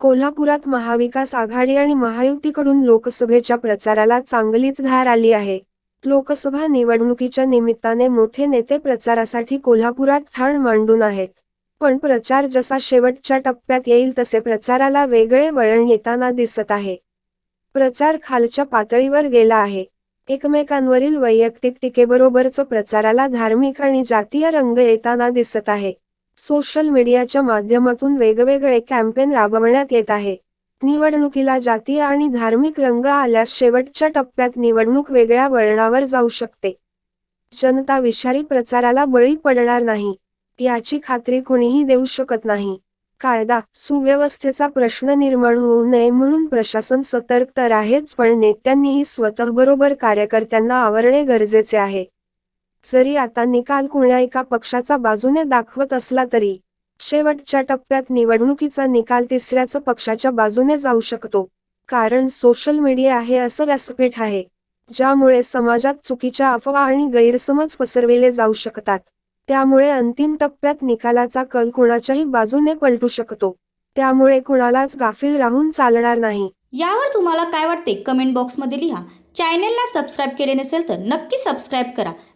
कोल्हापुरात महाविकास आघाडी आणि महायुतीकडून लोकसभेच्या प्रचाराला चांगलीच धार आली आहे. लोकसभा निवडणुकीच्या निमित्ताने मोठे नेते प्रचारासाठी कोल्हापुरात ठाण मांडून आहेत. पण प्रचार जसा शेवटच्या टप्प्यात येईल तसे प्रचाराला वेगळे वळण येताना दिसत आहे. प्रचार खालच्या पातळीवर गेला आहे. एकमेकांवरील वैयक्तिक टीकेबरोबरच प्रचाराला धार्मिक आणि जातीय रंग येताना दिसत आहे. सोशल मीडियाच्या माध्यमातून वेगवेगळे कॅम्पेन राबवण्यात येत आहे. निवडणुकीला जातीय आणि धार्मिक रंग आल्यास शेवटच्या टप्प्यात निवडणूक वेगळ्या वळणावर जाऊ शकते. जनता विषारी प्रचाराला बळी पडणार नाही. याची खात्री कोणीही देऊ शकत नाही. कायदा सुव्यवस्थेचा प्रश्न निर्माण होऊ नये म्हणून प्रशासन सतर्क तर आहेच पण नेत्यांनीही स्वतःबरोबर कार्यकर्त्यांना आवरणे गरजेचे आहे. जरी आता निकाल कुण्या एका पक्षाचा बाजूने दाखवत असला तरी शेवटच्या टप्प्यात निवडणुकीचा निकाल तिसऱ्याच पक्षाच्या बाजूने जाऊ शकतो. कारण सोशल मीडिया हे असं व्यासपीठ आहे ज्यामुळे समाजात चुकीच्या अफवा आणि गैरसमज पसरविले जाऊ शकतात. त्यामुळे अंतिम टप्प्यात निकालाचा कल कुणाच्याही बाजूने पलटू शकतो. त्यामुळे कुणालाच गाफील राहून चालणार नाही. यावर तुम्हाला काय वाटते? कमेंट बॉक्समध्ये लिहा. चॅनेलला सबस्क्राईब केले नसेल तर नक्की सबस्क्राईब करा.